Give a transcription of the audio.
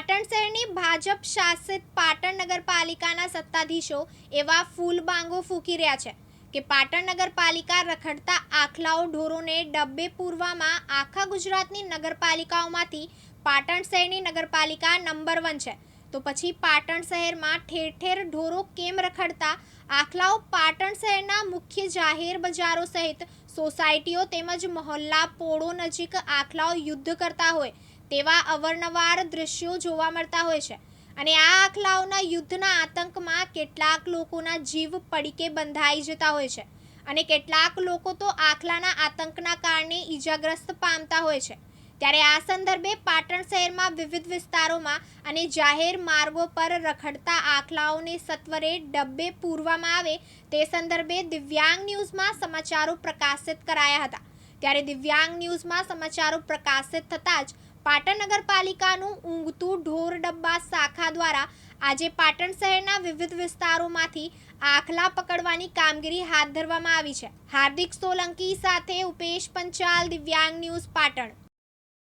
પાટણ શહેરની ભાજપ શાસિત પાટણ નગરપાલિકાના સત્તાધીશો એવા ફૂલબાંગો ફૂંકી રહ્યા છે કે પાટણ નગરપાલિકા રખડતા આખલાઓ ઢોરોને ડબ્બે પૂરવામાં આખા ગુજરાતની નગરપાલિકાઓમાંથી પાટણ શહેરની નગરપાલિકા નંબર વન છે. તો પછી પાટણ શહેરમાં ઠેર ઠેર ઢોરો કેમ રખડતા આખલાઓ પાટણ શહેરના મુખ્ય જાહેર બજારો સહિત સોસાયટીઓ તેમજ મહોલ્લા પોળો નજીક આખલાઓ યુદ્ધ કરતા હોય તેવા અવારનવાર દ્રશ્યો જોવા મળતા હોય છે. અને આ આખલાઓના યુદ્ધના આતંકમાં કેટલાક લોકોના જીવ પડીકે બંધાઈ જતા હોય છે. અને કેટલાક લોકો તો આખલાના આતંકના કારણે ઈજાગ્રસ્ત પામતા હોય છે. ત્યારે આ સંદર્ભે પાટણ શહેરમાં વિવિધ વિસ્તારોમાં અને જાહેર માર્ગો પર રખડતા આખલાઓને સત્વરે ડબ્બે પૂરવામાં આવે તે સંદર્ભે દિવ્યાંગ ન્યૂઝમાં સમાચારો પ્રકાશિત કરાયા હતા. ત્યારે દિવ્યાંગ ન્યૂઝમાં સમાચારો પ્રકાશિત થતાં જ પાટણ નગરપાલિકાનું ઊંઘતું ઢોર ડબ્બા શાખા દ્વારા આજે પાટણ શહેરના વિવિધ વિસ્તારોમાંથી આખલા પકડવાની કામગીરી હાથ ધરવામાં આવી છે. હાર્દિક સોલંકી સાથે ઉપેશ પંચાલ, દિવ્યાંગ ન્યૂઝ પાટણ.